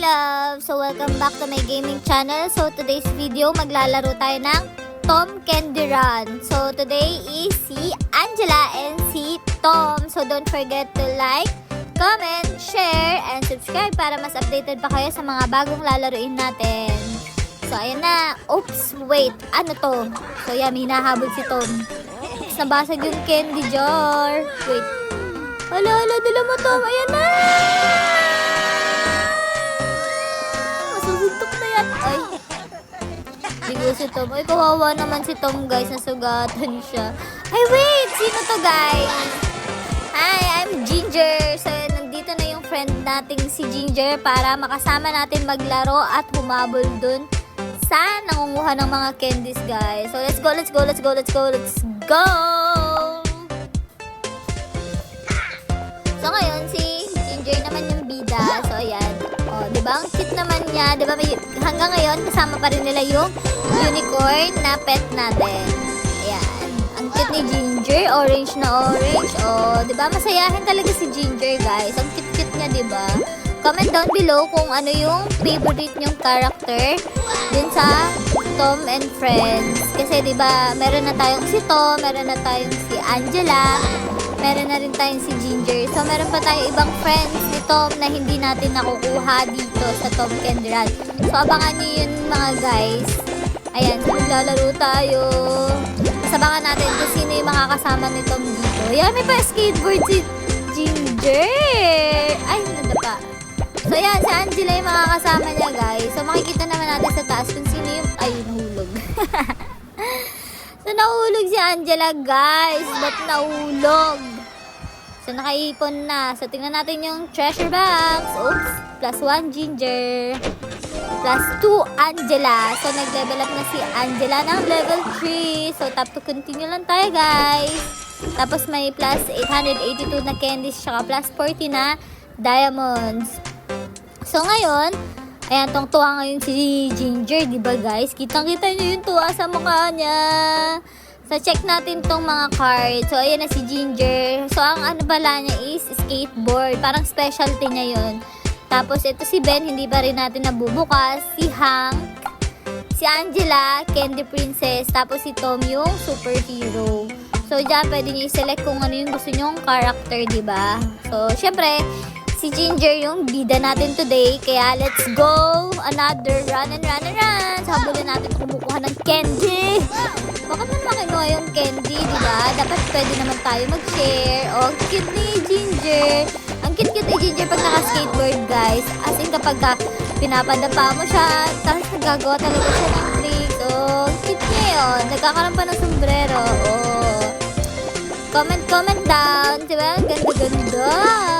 love! So welcome back to my gaming channel. So today's video, maglalaro tayo ng Tom Candy Run. So today is si Angela and si Tom. So don't forget to like, comment, share, and subscribe para mas updated pa kayo sa mga bagong lalaroin natin. So ayan na. Oops, wait. Ano to? So yan, hinahabol si Tom. Tapos nabasag yung candy jar. Wait. Hala, hala, dala mo Tom. Ayan na! Bigo si Tom. Ay, kawawa naman si Tom, guys. Nasugatan siya. Ay, wait! Sino to, guys? Hi, I'm Ginger. So, nandito na yung friend nating si Ginger para makasama natin maglaro at humabol dun sa nangunguha ng mga candies, guys. So, let's go, let's go, let's go, let's go, let's go! So, ngayon, si Ginger naman yung bida. So, ayan. O, di ba? Ang cute naman niya. Di ba? May, hanggang ngayon, kasama pa rin nila yung unicorn na pet natin. Ayan. Ang cute ni Ginger. Orange na orange. O, di ba? Masayahin talaga si Ginger, guys. Ang cute-cute niya, di ba? Comment down below kung ano yung favorite nyong character din sa Tom and Friends. Kasi 'di ba, meron na tayong si Tom, meron na tayong si Angela, meron na rin tayong si Ginger. So meron pa tayong ibang friends ni Tom na hindi natin nakukuha dito sa Tom Candy Run. So abangan niyo yun mga guys. Ayan, maglalaro tayo. Sabangan natin kung sino yung mga kasama ni Tom dito. Yan, may pa skateboard si Ginger. Ay, nadapa. So yan, si Angela yung mga kasama niya guys. So makikita naman natin sa taas kung sino yung... Ay, nahulog. so nahulog si Angela guys. Ba't nahulog? So nakaipon na. So tingnan natin yung treasure box. Oops. Plus 1 Ginger. Plus 2 Angela. So nag-level up na si Angela ng level 3. So tap to continue lang tayo guys. Tapos may plus 882 na candies. Tsaka plus 40 na diamonds. So ngayon, ayan, tong tuwa ngayon si Ginger, di ba guys? Kitang-kita nyo yung tuwa sa mukha niya. So check natin tong mga cards. So ayan na si Ginger. So ang ano pala niya is skateboard. Parang specialty niya yun. Tapos ito si Ben, hindi pa rin natin nabubukas. Si Hank, si Angela, Candy Princess. Tapos si Tom yung superhero. So dyan pwede niyo i-select kung ano yung gusto nyong character, ba? So syempre, si Ginger yung bida natin today. Kaya let's go! Another run and run and run! So, habulin natin kumukuha ng candy. Bakit naman makinuha yung candy, di ba? Dapat pwede naman tayo mag-share. Oh, cute ni Ginger. Ang cute-cute ni Ginger pag naka-skateboard, guys. As in, kapag ka pinapadapa mo siya, tapos nagagawa talaga siya ng tricks. Oh, cute niya yun. Nagkakaroon pa ng sombrero. Oh. Comment, comment down. Diba? Ganda-ganda. Hala.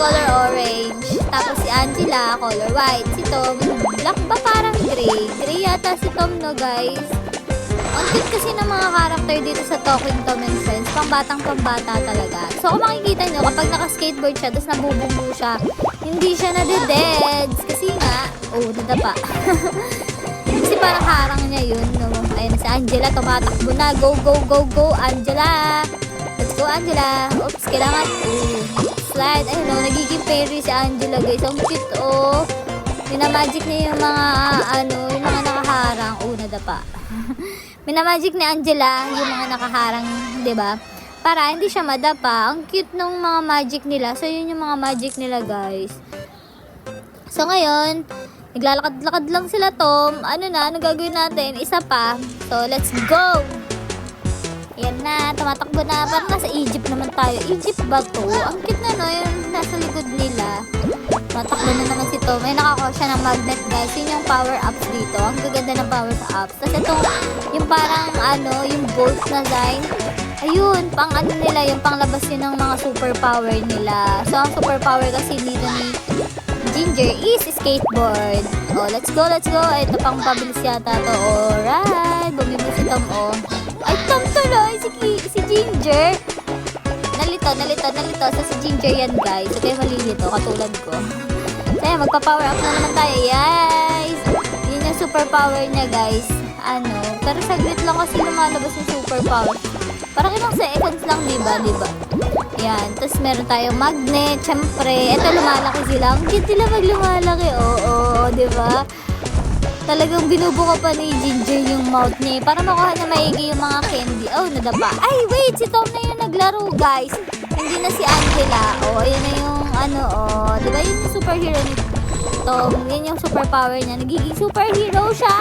Color orange. Tapos si Angela, color white. Si Tom, black ba parang gray? Gray yata si Tom, no guys? Cute kasi ng mga karakter dito sa Talking Tom and Friends. Pambatang pambata talaga. So kung makikita nyo, kapag naka-skateboard siya, tapos nabubungo siya, hindi siya nadededs. Kasi nga, oh, nadapa. kasi parang harang niya yun, no? Ayun, si Angela, tumatakbo na. Go, go, go, go, Angela! Let's go, Angela. Oops, kailangan. Ooh, slide. Ayun, no, nagiging fairy si Angela, guys. Ang cute, oh. Minamagic niya yung mga, ano, yung mga nakaharang. Oh, nadapa. Minamagic ni Angela yung mga nakaharang, di ba? Para hindi siya madapa. Ang cute ng mga magic nila. So, yun yung mga magic nila, guys. So, ngayon, naglalakad-lakad lang sila, Tom. Ano na, ano gagawin natin? Isa pa. So, let's go! Yan na, tumatakbo na. Parang nasa Egypt naman tayo. Egypt ba to? Ang cute na no, yung nasa likod nila. Tumatakbo na naman si Tom. May nakakuha siya ng magnet guys. Yun yung power ups dito. Ang gaganda ng power ups. Tapos ito, yung parang ano, yung bolt na sign. Ayun, pang ano nila, yung panglabas yun ng mga superpower nila. So, ang superpower kasi dito ni Ginger is skateboard. Oh, let's go, let's go. Ito pang pabilis yata to. Alright, bumibili si Tom, oh. Ay, Tom tuloy, si, si Ginger. Nalito, nalito, nalito. So, si Ginger yan, guys. So, kayo malilito, katulad ko. So, ayan, magpa-power up na naman tayo, guys. Yun yung superpower niya, guys. Ano, pero saglit lang kasi lumalabas yung superpower. Parang ilang seconds lang, di ba? Di ba? Ayan. Tapos meron tayong magnet. Siyempre, eto lumalaki sila. Ang cute nila pag lumalaki. Oo, di ba? Talagang binubuka pa ni Ginger yung mouth niya eh, para makuha na maigi yung mga candy. Oh, nadapa. Ay, wait! Si Tom na yung naglaro, guys. Hindi na si Angela. Oh, ayun na yung ano, oh. Di ba yun yung superhero ni Tom? Yan yung superpower niya. Nagiging superhero siya!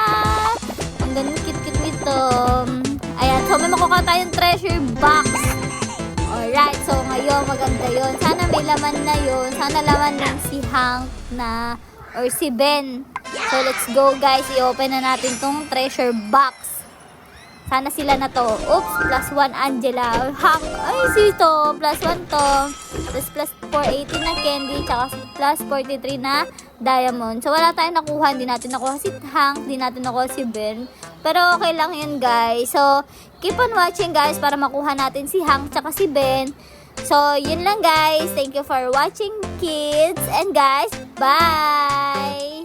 Ang ganun cute-cute ni Tom. Ayan, so may makukuha tayong treasure box. Alright, so ngayon maganda yon. Sana may laman na yon. Sana laman din si Hank na or si Ben. So let's go guys, i-open na natin tong treasure box. Sana sila na to. Oops, plus 1 Angela. Hank, ay si to. Plus 1 to. Tapos plus 480 na candy. Tsaka plus 43 na diamond. So wala tayong nakuha. Hindi natin nakuha si Hank. Hindi natin nakuha si Ben. Pero okay lang yun guys. So keep on watching guys para makuha natin si Hank tsaka si Ben. So yun lang guys. Thank you for watching kids. And guys, bye!